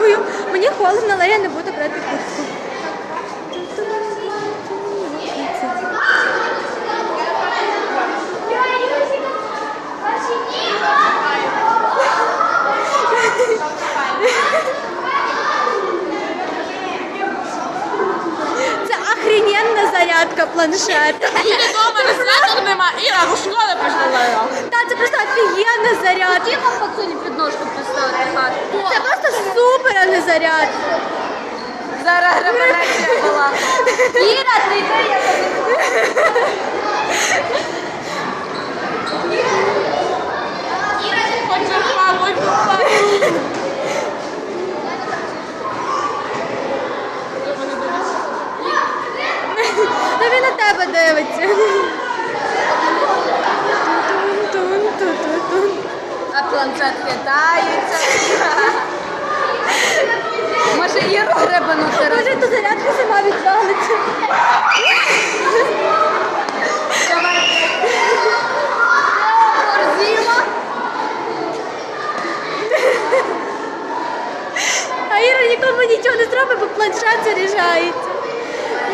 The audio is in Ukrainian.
Дякую. Мені холодно, але я не буду брати куртку. Це охрененна зарядка планшет. Іди дома, реєстратор нема. Іра, у школи пішла. Та це просто офігенна зарядка. Вам пацані підножку просто не зарядка. Зараз репетиція була. Іра, ти йди, я тобі. Іра, ти хочеш мамою попасти. Та він на тебе дивиться. А планшет хитається. Може Іру на це. Може, то зарядка сама відвалиться. А Іра нікому нічого не зробить, бо планшет заряджається.